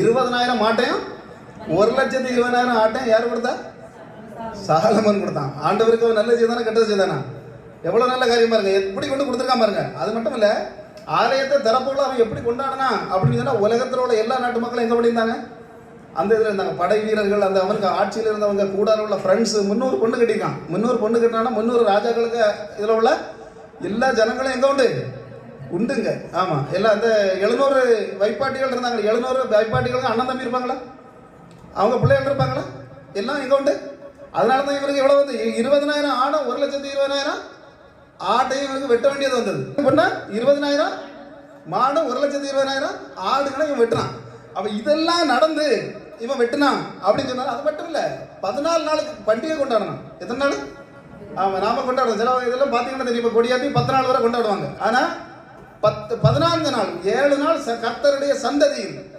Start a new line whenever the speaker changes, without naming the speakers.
இருபதனாயிரம் ஆட்டையும் ஒரு லட்சத்து இருபதாயிரம் ஆட்டையும் யார் கொடுத்தா? சாலமன் கொடுத்தான். ஆண்டவருக்கு நல்ல செய்தானா கெட்டது செய்தானா? எவ்வளவு நல்ல காரியம் பாருங்க. எப்படி கொண்டு கொடுத்துருக்கான் பாருங்க. அது மட்டும் இல்ல ஆலயத்தை திறப்புகளை அவன் எப்படி கொண்டாடினா அப்படின்னு சொன்னா உலகத்தில் உள்ள எல்லா நாட்டு மக்களும் எங்க பண்ணியிருந்தாங்க அந்த இதில் இருந்தாங்க. படை வீரர்கள் அந்த அவனுக்கு ஆட்சியில் இருந்தவங்க கூடார உள்ள ஃப்ரெண்ட்ஸ் முன்னூறு பொண்ணு கட்டியிருக்கான். முன்னூறு பொண்ணு கட்டினா முன்னூறு ராஜாக்களுக்கு இதில் உள்ள எல்லா ஜனங்களும் எங்க உண்டு? உண்டுங்க. ஆமாம் எல்லாம் அந்த எழுநூறு வைப்பாட்டிகள் இருந்தாங்க எழுநூறு வைப்பாட்டிகளுக்கு அண்ணன் தம்பி இருப்பாங்களா? அவங்க பிள்ளைகள் இருப்பாங்களா? எல்லாம் எங்கே உண்டு? அதனால தான் இவருக்கு எவ்வளோ வந்து? இருபதனாயிரம் ஆடும் ஒரு லட்சத்தி இருபதாயிரம் ஆட்டையும் இவருக்கு வெட்ட வேண்டியது வந்தது. அப்படின்னா இருபதனாயிரம் மாடும் ஒரு லட்சத்தி இருபதாயிரம் ஆடுகளை இவன் வெட்டுறான். அப்போ இதெல்லாம் நடந்து இவன் வெட்டினான் அப்படின்னு சொன்னால் அது மட்டும் இல்லை பதினாலு நாளுக்கு பண்டிகை கொண்டாடணும். எத்தனை நாள்? ஆமாம் நாம கொண்டாடுவோம் சில இதெல்லாம் பார்த்தீங்கன்னா தெரியும். இப்போ கொடியாத்தி பத்து நாள் வரை கொண்டாடுவாங்க. ஆனால் பத்து பதினான்கு நாள் ஏழு நாள் கர்த்தருடைய சந்ததியில்.